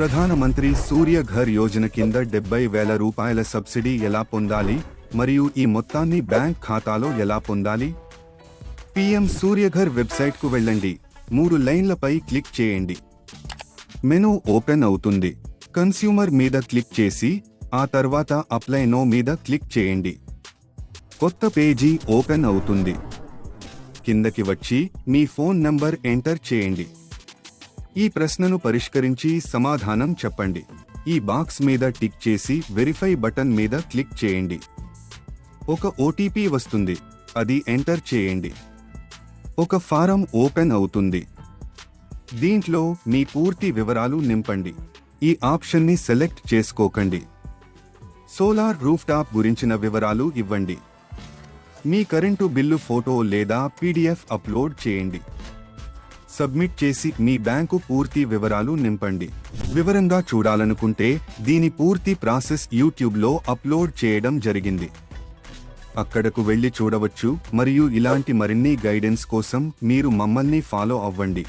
ప్రధానమంత్రి సూర్య ఘర్ యోజన కింద డెబ్బై వేల రూపాయల సబ్సిడీ ఎలా పొందాలి? మరియు ఈ మొత్తాన్ని బ్యాంక్ ఖాతాలో ఎలా పొందాలి? పిఎం సూర్యఘర్ వెబ్సైట్కు వెళ్ళండి. మూడు లైన్లపై క్లిక్ చేయండి. మెనూ ఓపెన్ అవుతుంది. కన్స్యూమర్ మీద క్లిక్ చేసి ఆ తర్వాత అప్లై నో మీద క్లిక్ చేయండి. కొత్త పేజీ ఓపెన్ అవుతుంది. కిందకి వచ్చి మీ ఫోన్ నంబర్ ఎంటర్ చేయండి. ఈ ప్రశ్నను పరిష్కరించి సమాధానం చెప్పండి. ఈ బాక్స్ మీద టిక్ చేసి వెరిఫై బటన్ మీద క్లిక్ చేయండి. ఒక ఓటీపీ వస్తుంది. అది ఎంటర్ చేయండి. ఒక ఫారం ఓపెన్ అవుతుంది. దీంట్లో మీ పూర్తి వివరాలు నింపండి. ఈ ఆప్షన్ని సెలెక్ట్ చేసుకోకండి. సోలార్ రూఫ్ టాప్ గురించిన వివరాలు ఇవ్వండి. మీ కరెంటు బిల్లు ఫోటో లేదా పీడిఎఫ్ అప్లోడ్ చేయండి. సబ్మిట్ చేసి మీ బ్యాంకు పూర్తి వివరాలు నింపండి. వివరంగా చూడాలనుకుంటే దీని పూర్తి ప్రాసెస్ యూట్యూబ్లో అప్లోడ్ చేయడం జరిగింది. అక్కడకు వెళ్ళి చూడవచ్చు మరియు ఇలాంటి మరిన్ని గైడెన్స్ కోసం మీరు మమ్మల్ని ఫాలో అవ్వండి.